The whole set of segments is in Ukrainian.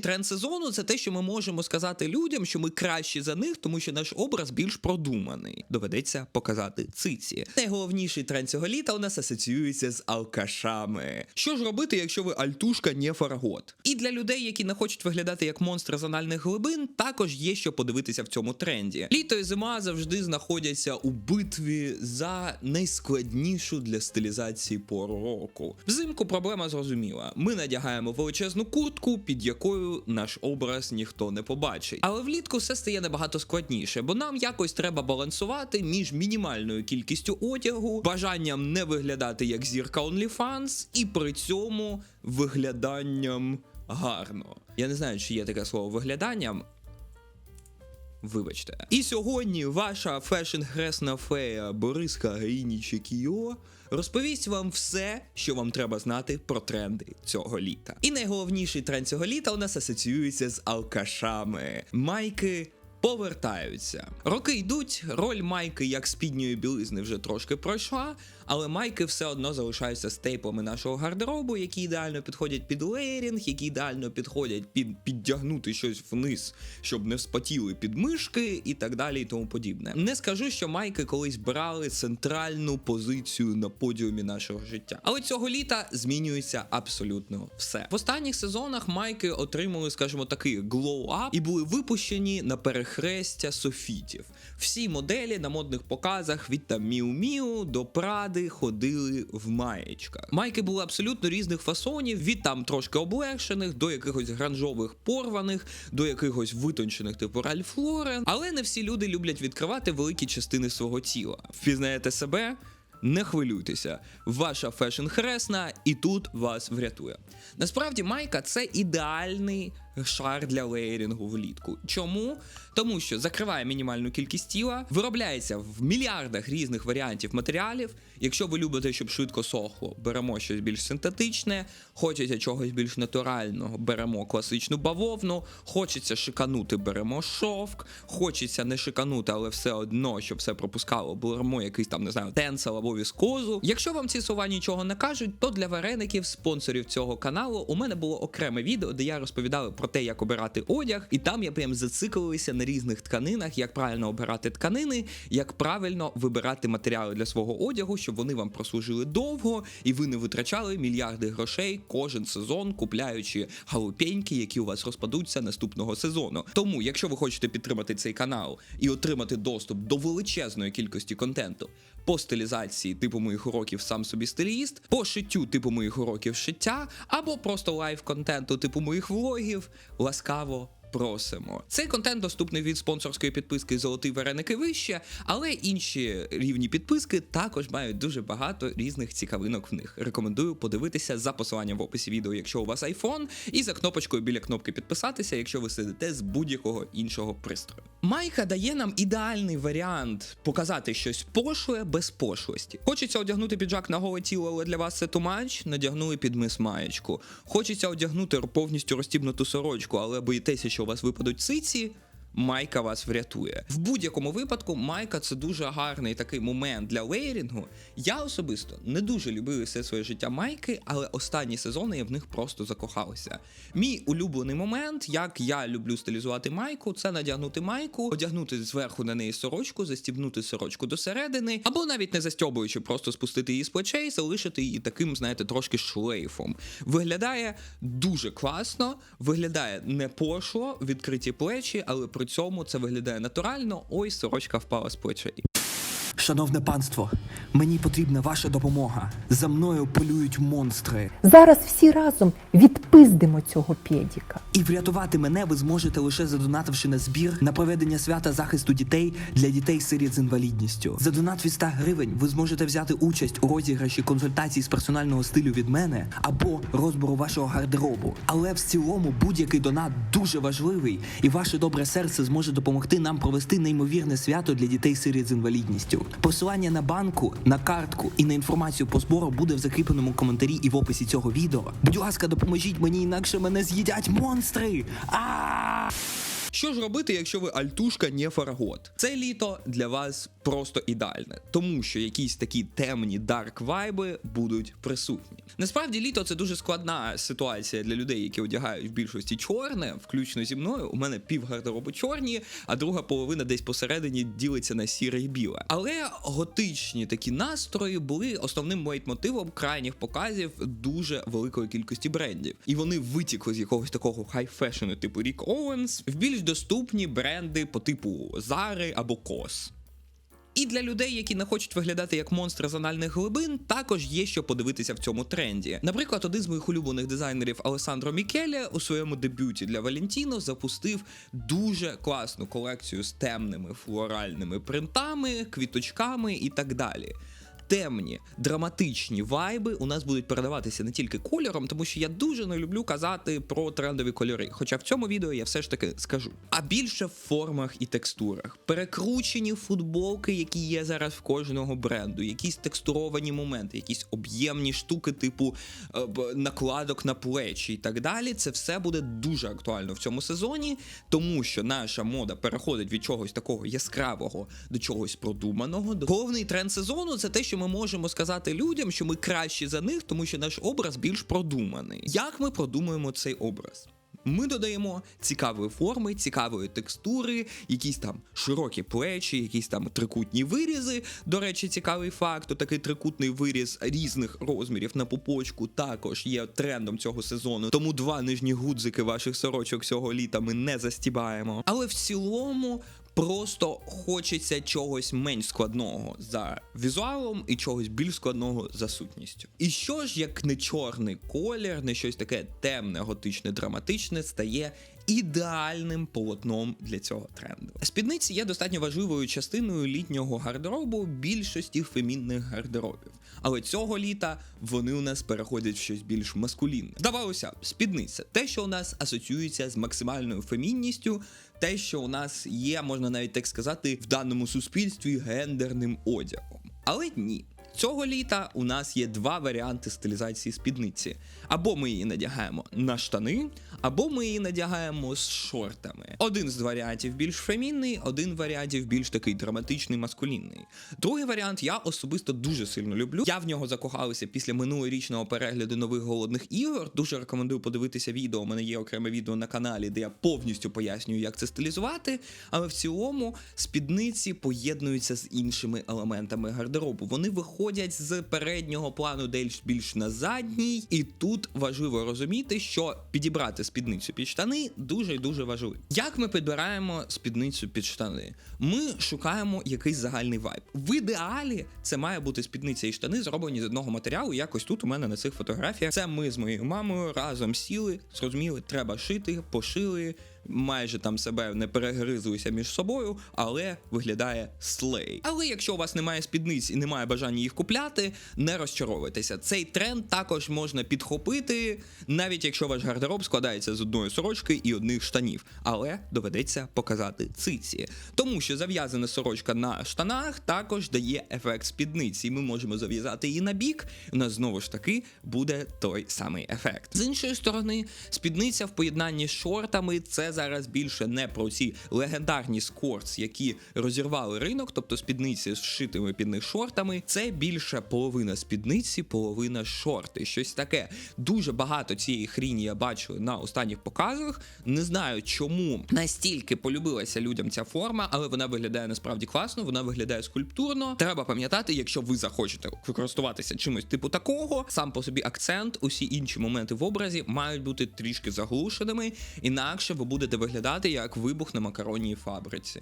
Тренд сезону це те, що ми можемо сказати людям, що ми кращі за них, тому що наш образ більш продуманий. Доведеться показати циці. Найголовніший тренд цього літа у нас асоціюється з алкашами. Що ж робити, якщо ви альтушка, не фаргот? І для людей, які не хочуть виглядати як монстри з анальних глибин, також є що подивитися в цьому тренді. Літо і зима завжди знаходяться у битві за найскладнішу для стилізації пору року. Взимку проблема зрозуміла. Ми надягаємо величезну куртку, під якою наш образ ніхто не побачить. Але влітку все стає набагато складніше, бо нам якось треба балансувати між мінімальною кількістю одягу, бажанням не виглядати як зірка OnlyFans і при цьому вигляданням гарно. Я не знаю, чи є таке слово вигляданням. Вибачте. І сьогодні ваша фешн-хресна фея Бориска Гейнічекіо розповість вам все, що вам треба знати про тренди цього літа. І найголовніший тренд цього літа у нас асоціюється з алкашами. Майки. Повертаються. Роки йдуть, роль майки як спідньої білизни вже трошки пройшла, але майки все одно залишаються стейплами нашого гардеробу, які ідеально підходять під леєрінг, які ідеально підходять під підтягнути щось вниз, щоб не вспотіли підмишки і так далі, і тому подібне. Не скажу, що майки колись брали центральну позицію на подіумі нашого життя. Але цього літа змінюється абсолютно все. В останніх сезонах майки отримали, скажімо, такий glow-up і були випущені на перехрестя софітів. Всі моделі на модних показах від там Міу Міу до Пради ходили в маєчках. Майки були абсолютно різних фасонів, від там трошки облегшених до якихось гранжових порваних, до якихось витончених, типу Ральф Лорен. Але не всі люди люблять відкривати великі частини свого тіла. Впізнаєте себе? Не хвилюйтеся, ваша фешн хресна і тут вас врятує. Насправді, майка це ідеальний шар для леєрінгу влітку. Чому? Тому що закриває мінімальну кількість тіла, виробляється в мільярдах різних варіантів матеріалів. Якщо ви любите, щоб швидко сохло, беремо щось більш синтетичне, хочеться чогось більш натурального, беремо класичну бавовну, хочеться шиканути, беремо шовк, хочеться не шиканути, але все одно, щоб все пропускало, беремо якийсь там, не знаю, тенсел або віскозу. Якщо вам ці слова нічого не кажуть, то для вареників, спонсорів цього каналу, у мене було окреме відео, де я розповідав про те, як обирати одяг, і там я прям зациклився на різних тканинах, як правильно обирати тканини, як правильно вибирати матеріали для свого одягу, щоб вони вам прослужили довго і ви не витрачали мільярди грошей кожен сезон, купляючи галупеньки, які у вас розпадуться наступного сезону. Тому, якщо ви хочете підтримати цей канал і отримати доступ до величезної кількості контенту по стилізації типу моїх уроків сам собі стиліст, по шиттю типу моїх уроків шиття, або просто лайв контенту типу моїх влогів, ласкаво. Просимо. Цей контент доступний від спонсорської підписки Золотий вареник і вище, але інші рівні підписки також мають дуже багато різних цікавинок в них. Рекомендую подивитися за посиланням в описі відео, якщо у вас iPhone, і за кнопочкою біля кнопки підписатися, якщо ви сидите з будь-якого іншого пристрою. Майка дає нам ідеальний варіант показати щось пошле без пошлості. Хочеться одягнути піджак на голе тіло, але для вас це тумач, надягнули під мис маєчку. Хочеться одягнути повністю розтібнуту сорочку, але боїтеся, що у вас випадуть циці. Майка вас врятує. В будь-якому випадку, майка це дуже гарний такий момент для леєрінгу. Я особисто не дуже любив все своє життя майки, але останні сезони я в них просто закохався. Мій улюблений момент, як я люблю стилізувати майку, це надягнути майку, одягнути зверху на неї сорочку, застібнути сорочку до середини, або навіть не застьобуючи, просто спустити її з плечей, залишити її таким, знаєте, трошки шлейфом. Виглядає дуже класно, виглядає не пошло, відкриті плечі, але при цьому це виглядає натурально. Ой, сорочка впала з плечей. Шановне панство, мені потрібна ваша допомога. За мною полюють монстри. Зараз всі разом відпиздимо цього педіка. І врятувати мене ви зможете лише задонативши на збір на проведення свята захисту дітей для дітей сиріт з інвалідністю. За донат від 100 гривень ви зможете взяти участь у розіграші консультацій з персонального стилю від мене або розбору вашого гардеробу. Але в цілому будь-який донат дуже важливий, і ваше добре серце зможе допомогти нам провести неймовірне свято для дітей сиріт з інвалідністю. Посилання на банку, на картку і на інформацію по збору буде в закріпленому коментарі і в описі цього відео. Будь ласка, допоможіть мені, інакше мене з'їдять монстри. А! Що ж робити, якщо ви альтушка не фаргот? Це літо для вас просто ідеальне, тому що якісь такі темні дарк вайби будуть присутні. Насправді, літо це дуже складна ситуація для людей, які одягають в більшості чорне, включно зі мною. У мене пів гардеробу чорні, а друга половина десь посередині ділиться на сіре і біле. Але готичні такі настрої були основним лейтмотивом крайніх показів дуже великої кількості брендів. І вони витікли з якогось такого хай-фешену, типу Рік Оуенс, в більш доступні бренди по типу Зари або Кос. І для людей, які не хочуть виглядати як монстри з анальних глибин, також є що подивитися в цьому тренді. Наприклад, один з моїх улюблених дизайнерів Алесандро Мікеле у своєму дебюті для Валентіно запустив дуже класну колекцію з темними флоральними принтами, квіточками і так далі. Темні, драматичні вайби у нас будуть передаватися не тільки кольором, тому що я дуже не люблю казати про трендові кольори. Хоча в цьому відео я все ж таки скажу. А більше в формах і текстурах. Перекручені футболки, які є зараз в кожного бренду, якісь текстуровані моменти, якісь об'ємні штуки, типу е, накладок на плечі і так далі. Це все буде дуже актуально в цьому сезоні, тому що наша мода переходить від чогось такого яскравого до чогось продуманого. Головний тренд сезону це те, що ми можемо сказати людям, що ми кращі за них, тому що наш образ більш продуманий. Як ми продумуємо цей образ? Ми додаємо цікавої форми, цікавої текстури, якісь там широкі плечі, якісь там трикутні вирізи. До речі, цікавий факт, такий трикутний виріз різних розмірів на пупочку також є трендом цього сезону. Тому два нижні гудзики ваших сорочок цього літа ми не застібаємо. Але в цілому. Просто хочеться чогось менш складного за візуалом і чогось більш складного за сутністю. І що ж, як не чорний колір, не щось таке темне, готичне, драматичне, стає ідеальним полотном для цього тренду. Спідниці є достатньо важливою частиною літнього гардеробу більшості фемінних гардеробів. Але цього літа вони у нас переходять в щось більш маскулінне. Здавалося, спідниця те, що у нас асоціюється з максимальною фемінністю, те, що у нас є, можна навіть так сказати, в даному суспільстві гендерним одягом. Але ні. Цього літа у нас є два варіанти стилізації спідниці. Або ми її надягаємо на штани, або ми її надягаємо з шортами. Один з варіантів більш фемінний, один варіантів більш такий драматичний, маскулінний. Другий варіант я особисто дуже сильно люблю. Я в нього закохалася після минулорічного перегляду нових голодних ігор. Дуже рекомендую подивитися відео. У мене є окреме відео на каналі, де я повністю пояснюю, як це стилізувати. Але в цілому спідниці поєднуються з іншими елементами гардеробу. Вони виходять з переднього плану десь більш на задній, і тут важливо розуміти, що підібрати спідницю під штани дуже і дуже важливий. Як ми підбираємо спідницю під штани? Ми шукаємо якийсь загальний вайб. В ідеалі це має бути спідниця і штани, зроблені з одного матеріалу. Якось тут у мене на цих фотографіях. Це ми з моєю мамою разом сіли, зрозуміли, треба шити, пошили. Майже там себе не перегризлися між собою, але виглядає слей. Але якщо у вас немає спідниць і немає бажання їх купляти, не розчаровуйтеся. Цей тренд також можна підхопити, навіть якщо ваш гардероб складається з одної сорочки і одних штанів. Але доведеться показати циці. Тому що зав'язана сорочка на штанах також дає ефект спідниці. Ми можемо зав'язати її на бік. У нас знову ж таки буде той самий ефект. З іншої сторони, спідниця в поєднанні з шортами це зараз більше не про ці легендарні скорс, які розірвали ринок, тобто спідниці з вшитими під них шортами. Це більше половина спідниці, половина шорти. Щось таке. Дуже багато цієї хріні я бачив на останніх показах. Не знаю, чому настільки полюбилася людям ця форма, але вона виглядає насправді класно, вона виглядає скульптурно. Треба пам'ятати, якщо ви захочете використовуватися чимось типу такого, сам по собі акцент, усі інші моменти в образі мають бути трішки заглушеними, інакше ви будете виглядати як вибух на макаронній фабриці.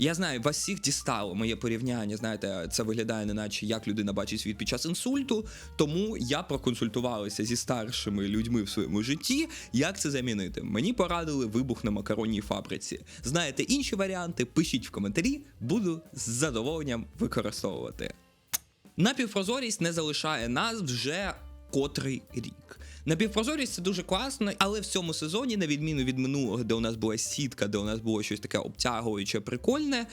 Я знаю, вас всіх дістало моє порівняння. Знаєте, це виглядає неначе як людина бачить світ під час інсульту. Тому я проконсультувалася зі старшими людьми в своєму житті, як це замінити. Мені порадили вибух на макаронній фабриці. Знаєте інші варіанти? Пишіть в коментарі, буду з задоволенням використовувати. Напівпрозорість не залишає нас вже котрий рік. Напівпрозорість це дуже класно, але в цьому сезоні, на відміну від минулого, де у нас була сітка, де у нас було щось таке обтягуюче, прикольне.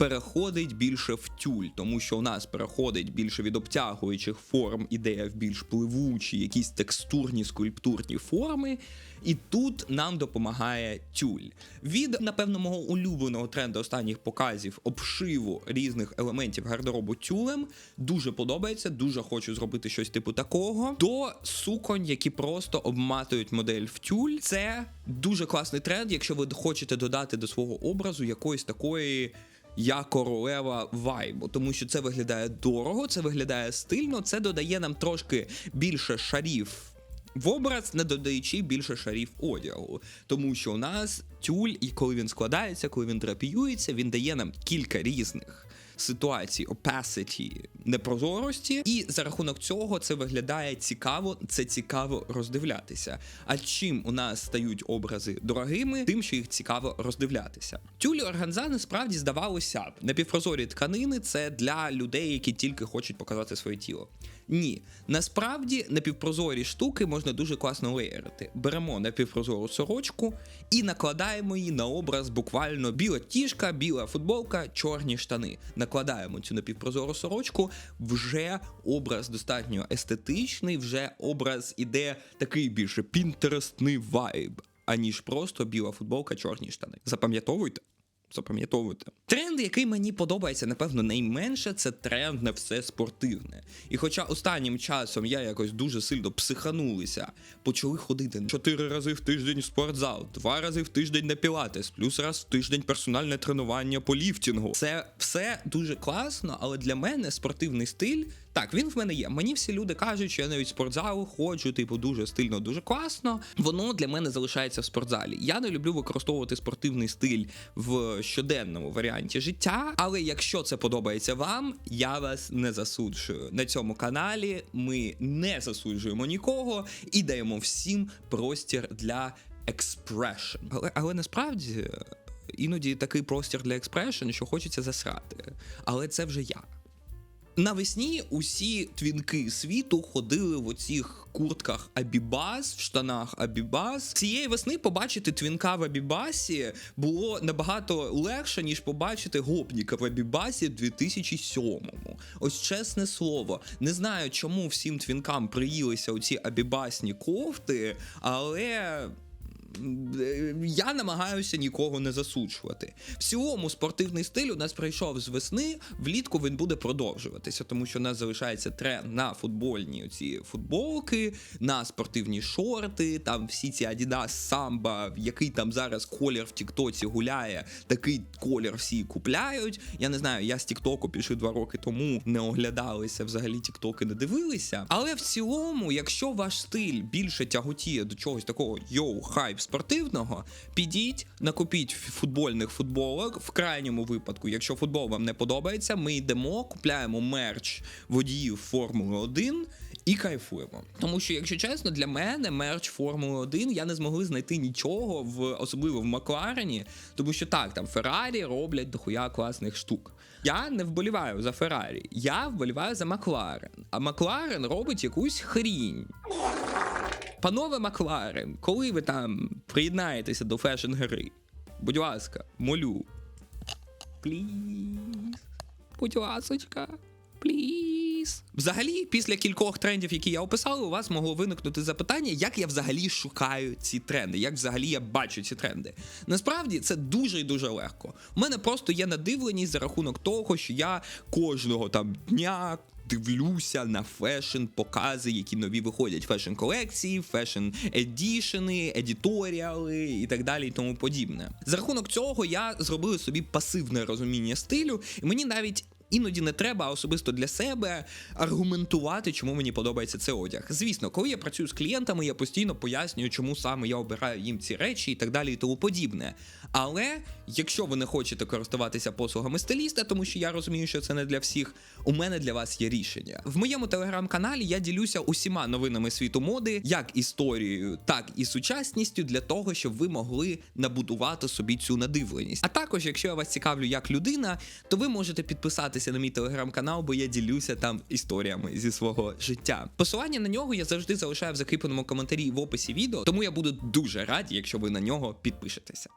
Переходить більше в тюль, тому що у нас переходить більше від обтягуючих форм ідея в більш пливучі, якісь текстурні скульптурні форми. І тут нам допомагає тюль. Від, напевно, мого улюбленого тренду останніх показів обшиву різних елементів гардеробу тюлем дуже подобається. Дуже хочу зробити щось типу такого. До суконь, які просто обматують модель в тюль. Це дуже класний тренд, якщо ви хочете додати до свого образу якоїсь такої. Я королева вайбу, тому що це виглядає дорого, це виглядає стильно, це додає нам трошки більше шарів в образ, не додаючи більше шарів одягу. Тому що у нас тюль, і коли він складається, коли він драпіюється, він дає нам кілька різних. Ситуацій, opacity, непрозорості, і за рахунок цього це виглядає цікаво, це цікаво роздивлятися. А чим у нас стають образи дорогими, тим, що їх цікаво роздивлятися. Тюлі органза насправді здавалося б, напівпрозорі тканини це для людей, які тільки хочуть показати своє тіло. Ні, насправді напівпрозорі штуки можна дуже класно леєрити. Беремо напівпрозору сорочку і накладаємо її на образ буквально біла тішка, біла футболка, чорні штани. Накладаємо цю напівпрозору сорочку, вже образ достатньо естетичний, вже образ іде такий більше пінтерестний вайб, аніж просто біла футболка, чорні штани. Запам'ятовуйте. Запам'ятовуйте. Тренд, який мені подобається, напевно, найменше, це тренд на все спортивне. І хоча останнім часом я якось дуже сильно психанулися, почали ходити чотири рази в тиждень в спортзал, два рази в тиждень на пілатес, плюс раз в тиждень персональне тренування по ліфтінгу. Це все дуже класно, але для мене спортивний стиль. Так, він в мене є. Мені всі люди кажуть, що я навіть в спортзал ходжу, типу, дуже стильно, дуже класно. Воно для мене залишається в спортзалі. Я не люблю використовувати спортивний стиль в щоденному варіанті життя. Але якщо це подобається вам, я вас не засуджую. На цьому каналі ми не засуджуємо нікого і даємо всім простір для експрешн. Але, але насправді іноді такий простір для експрешн, що хочеться засрати. Але це вже я. Навесні усі твінки світу ходили в оцих куртках Абібас, в штанах Абібас. Цієї весни побачити твінка в Абібасі було набагато легше, ніж побачити гопніка в Абібасі в 2007-му. Ось чесне слово, не знаю, чому всім твінкам приїлися оці абібасні кофти, але. Я намагаюся нікого не засуджувати. В цілому спортивний стиль у нас прийшов з весни. Влітку він буде продовжуватися, тому що у нас залишається тренд на футбольні ці футболки, на спортивні шорти. Там всі ці Adidas Samba, який там зараз колір в Тіктоці гуляє, такий колір всі купляють. Я не знаю, я з Тіктоку пішов два роки тому, не оглядалися взагалі Тіктоки, не дивилися. Але в цілому, якщо ваш стиль більше тяготіє до чогось такого йоу, хайп спортивного, підіть, накупіть футбольних футболок. В крайньому випадку, якщо футбол вам не подобається, ми йдемо, купляємо мерч водіїв Формули 1 і кайфуємо. Тому що, якщо чесно, для мене мерч Формули 1 я не змогли знайти нічого в особливо в Макларені, тому що так, там Феррарі роблять дохуя класних штук. Я не вболіваю за Феррарі, я вболіваю за Макларен. А Макларен робить якусь хрінь. Панове Макларен, коли ви там приєднаєтеся до фешн-гри, будь ласка, молю. Пліз. Будь ласочка. Пліз. Взагалі, після кількох трендів, які я описав, у вас могло виникнути запитання, як я взагалі шукаю ці тренди, як взагалі я бачу ці тренди. Насправді це дуже і дуже легко. У мене просто є надивленість за рахунок того, що я кожного там дня. Дивлюся на фешн покази, які нові виходять. Фешн колекції, фешн едішени, едіторіали і так далі, і тому подібне. За рахунок цього я зробив собі пасивне розуміння стилю, і мені навіть. Іноді не треба особисто для себе аргументувати, чому мені подобається цей одяг. Звісно, коли я працюю з клієнтами, я постійно пояснюю, чому саме я обираю їм ці речі і так далі, і тому подібне. Але якщо ви не хочете користуватися послугами стиліста, тому що я розумію, що це не для всіх, у мене для вас є рішення. В моєму телеграм-каналі я ділюся усіма новинами світу моди, як історією, так і сучасністю, для того, щоб ви могли набудувати собі цю надивленість. А також, якщо я вас цікавлю як людина, то ви можете підписатися на мій телеграм-канал, бо я ділюся там історіями зі свого життя. Посилання на нього я завжди залишаю в закріпленому коментарі в описі відео, тому я буду дуже радий, якщо ви на нього підпишетеся.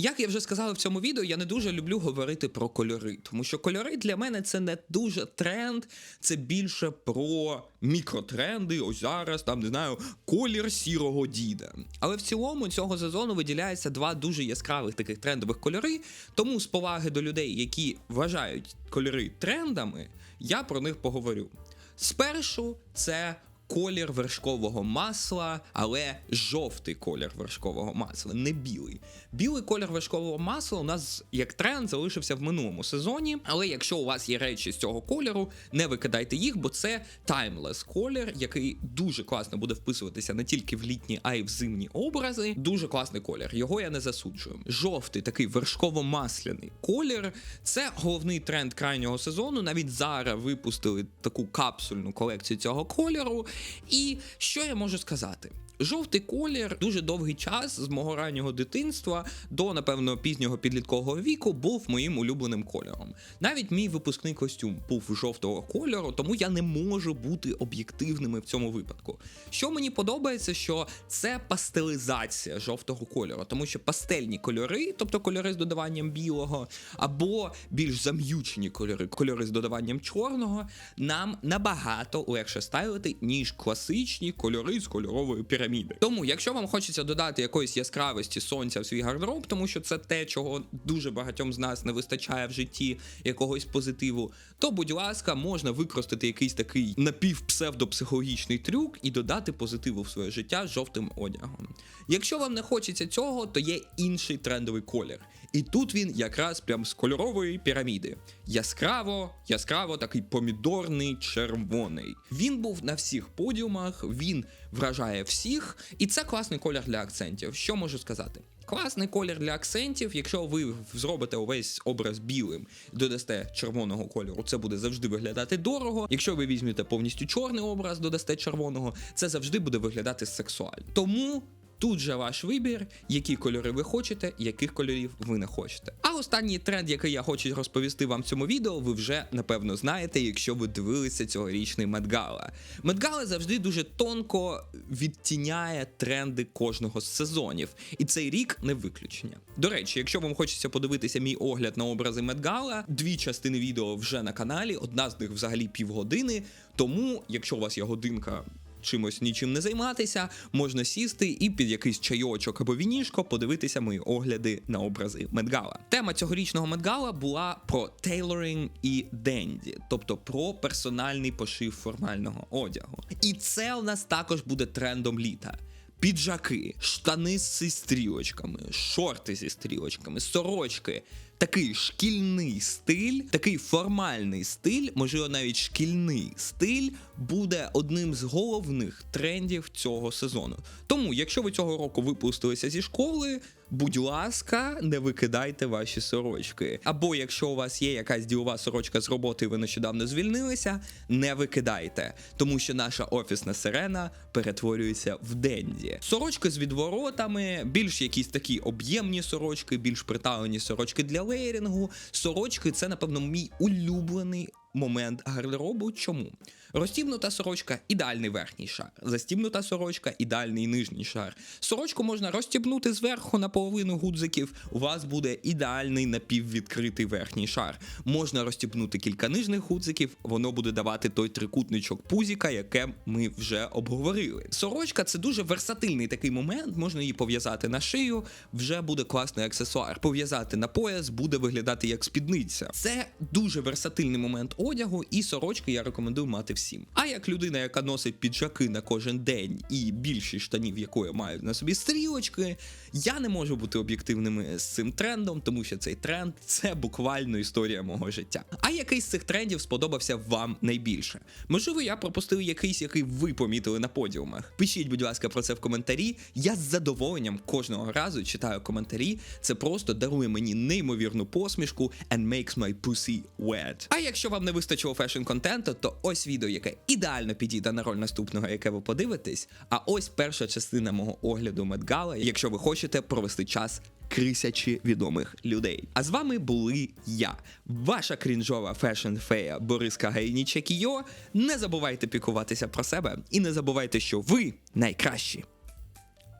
Як я вже сказав в цьому відео, я не дуже люблю говорити про кольори, тому що кольори для мене це не дуже тренд, це більше про мікротренди. Ось зараз там не знаю, колір сірого діда. Але в цілому цього сезону виділяється два дуже яскравих таких трендових кольори. Тому з поваги до людей, які вважають кольори трендами, я про них поговорю. Спершу це колір вершкового масла, але жовтий колір вершкового масла, не білий. Білий колір вершкового масла у нас як тренд залишився в минулому сезоні. Але якщо у вас є речі з цього кольору, не викидайте їх, бо це таймлес колір, який дуже класно буде вписуватися не тільки в літні, а й в зимні образи. Дуже класний колір. Його я не засуджую. Жовтий такий вершково-масляний колір. Це головний тренд крайнього сезону. Навіть зараз випустили таку капсульну колекцію цього кольору. І що я можу сказати? Жовтий колір дуже довгий час з мого раннього дитинства до напевно пізнього підліткового віку був моїм улюбленим кольором. Навіть мій випускний костюм був жовтого кольору, тому я не можу бути об'єктивними в цьому випадку. Що мені подобається, що це пастелізація жовтого кольору, тому що пастельні кольори, тобто кольори з додаванням білого, або більш зам'ючені кольори, кольори з додаванням чорного, нам набагато легше ставити, ніж класичні кольори з кольорової піраміди. Тому, якщо вам хочеться додати якоїсь яскравості сонця в свій гардероб, тому що це те, чого дуже багатьом з нас не вистачає в житті якогось позитиву, то будь ласка, можна використати якийсь такий напівпсевдопсихологічний трюк і додати позитиву в своє життя жовтим одягом. Якщо вам не хочеться цього, то є інший трендовий колір. І тут він якраз прям з кольорової піраміди. Яскраво, яскраво такий помідорний червоний. Він був на всіх подіумах, він вражає всіх, і це класний колір для акцентів. Що можу сказати? Класний колір для акцентів. Якщо ви зробите увесь образ білим додасте червоного кольору, це буде завжди виглядати дорого. Якщо ви візьмете повністю чорний образ, додасте червоного, це завжди буде виглядати сексуально. Тому. Тут же ваш вибір, які кольори ви хочете, яких кольорів ви не хочете. А останній тренд, який я хочу розповісти вам в цьому відео, ви вже напевно знаєте, якщо ви дивилися цьогорічний Медгала. Медгала завжди дуже тонко відтіняє тренди кожного з сезонів, і цей рік не виключення. До речі, якщо вам хочеться подивитися мій огляд на образи Медгала, дві частини відео вже на каналі, одна з них взагалі півгодини. Тому, якщо у вас є годинка чимось нічим не займатися, можна сісти і під якийсь чайочок або вінішко подивитися мої огляди на образи Медгала. Тема цьогорічного Медгала була про тейлоринг і денді, тобто про персональний пошив формального одягу. І це у нас також буде трендом літа. Піджаки, штани зі стрілочками, шорти зі стрілочками, сорочки. Такий шкільний стиль, такий формальний стиль, можливо, навіть шкільний стиль буде одним з головних трендів цього сезону. Тому, якщо ви цього року випустилися зі школи, будь ласка, не викидайте ваші сорочки. Або якщо у вас є якась ділова сорочка з роботи, і ви нещодавно звільнилися, не викидайте, тому що наша офісна сирена перетворюється в денді. Сорочки з відворотами, більш якісь такі об'ємні сорочки, більш приталені сорочки для лейрінгу. Сорочки це, напевно, мій улюблений момент гардеробу. Чому? Розстібнута сорочка ідеальний верхній шар. Застібнута сорочка ідеальний нижній шар. Сорочку можна розстібнути зверху на половину гудзиків. У вас буде ідеальний напіввідкритий верхній шар. Можна розстібнути кілька нижніх гудзиків, воно буде давати той трикутничок пузіка, яке ми вже обговорили. Сорочка це дуже версатильний такий момент. Можна її пов'язати на шию, вже буде класний аксесуар. Пов'язати на пояс буде виглядати як спідниця. Це дуже версатильний момент одягу, і сорочки я рекомендую мати всім. А як людина, яка носить піджаки на кожен день, і більшість штанів якої мають на собі стрілочки, я не можу бути об'єктивними з цим трендом, тому що цей тренд це буквально історія мого життя. А який з цих трендів сподобався вам найбільше? Можливо, я пропустив якийсь, який ви помітили на подіумах. Пишіть, будь ласка, про це в коментарі. Я з задоволенням кожного разу читаю коментарі. Це просто дарує мені неймовірну посмішку and makes my pussy wet. А якщо вам не вистачило фешн контенту, то ось відео, яке ідеально підійде на роль наступного, яке ви подивитесь. А ось перша частина мого огляду Медгала, якщо ви хочете провести час. Крисячі відомих людей. А з вами були я, ваша крінжова фешн-фея Бориска Гайніча Кіо. Не забувайте пікуватися про себе і не забувайте, що ви найкращі.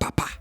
Па-па!